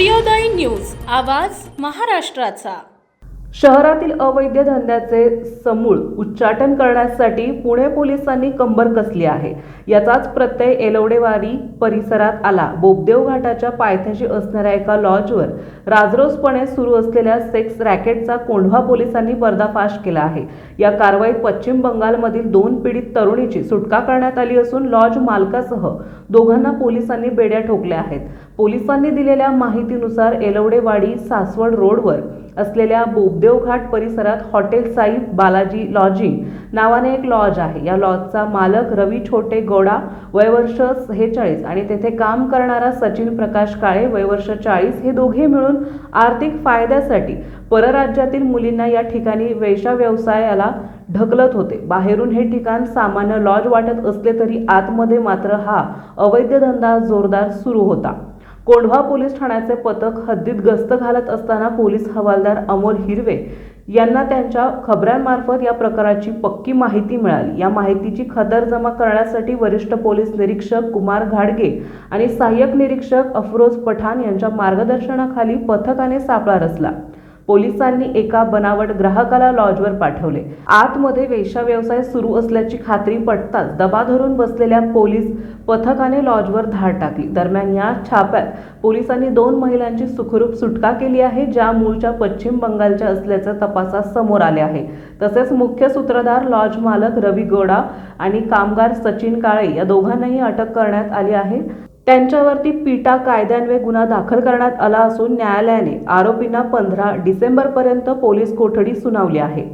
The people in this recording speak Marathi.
सूर्योदय न्यूज आवाज महाराष्ट्राचा. शहरातील अवैध धंद्याचे समूळ उच्चाटन करण्यासाठी पुणे पोलिसांनी कंबर कसली आहे? याचाच प्रत्यय एलवडेवाडी परिसरात आला. बोबदेव घाटाच्या पायथ्याशी असणाऱ्या एका लॉजवर राजरोसपणे सुरू असलेल्या सेक्स रॅकेटचा कोंढवा पोलिसांनी पर्दाफाश केला आहे. या कारवाईत पश्चिम बंगालमधील दोन पीडित तरुणीची सुटका करण्यात आली असून लॉज मालकासह दोघांना पोलिसांनी बेड्या ठोकल्या आहेत. पोलिसांनी दिलेल्या माहितीनुसार एलवडेवाडी सासवड रोडवर असलेल्या बोबदेव घाट परिसरात हॉटेल साईब बालाजी लॉजिंग नावाने एक लॉज आहे. या लॉजचा मालक रवी छोटे गोडा वयवर्ष सेहेचाळीस आणि तेथे काम करणारा सचिन प्रकाश काळे वयवर्ष चाळीस हे दोघे मिळून आर्थिक फायद्यासाठी परराज्यातील मुलींना या ठिकाणी वेशा व्यवसायाला ढकलत होते. बाहेरून हे ठिकाण सामान्य लॉज वाटत असले तरी आतमध्ये मात्र हा अवैध धंदा जोरदार सुरू होता. कोंढवा पोलीस ठाण्याचे पथक हद्दीत गस्त घालत असताना पोलीस हवालदार अमोल हिरवे यांना त्यांच्या खबऱ्यांमार्फत या प्रकाराची पक्की माहिती मिळाली. या माहितीची खदर जमा करण्यासाठी वरिष्ठ पोलीस निरीक्षक कुमार घाडगे आणि सहाय्यक निरीक्षक अफरोज पठाण यांच्या मार्गदर्शनाखाली पथकाने सापळा रचला. पोलिसांनी एका बनावट ग्राहकाला लॉजवर पाठवले. आतमध्ये वेश्या व्यवसाय सुरू असल्याची खात्री पटताच दबा धरून बसलेल्या पोलीस पथकाने लॉजवर धाड टाकली. दरम्यान या छाप्यात पोलिसांनी दोन महिलांची सुखरूप सुटका केली आहे ज्या मूळच्या पश्चिम बंगालच्या असल्याचं तपासात समोर आले आहे. तसेच मुख्य सूत्रधार लॉज मालक रवी गोडा आणि कामगार सचिन काळे या दोघांनाही अटक करण्यात आली आहे. त्यांच्यावरती पिटा कायद्यान्वये गुन्हा दाखल करण्यात आला असून न्यायालयाने आरोपींना पंधरा डिसेंबरपर्यंत पोलीस कोठडी सुनावली आहे.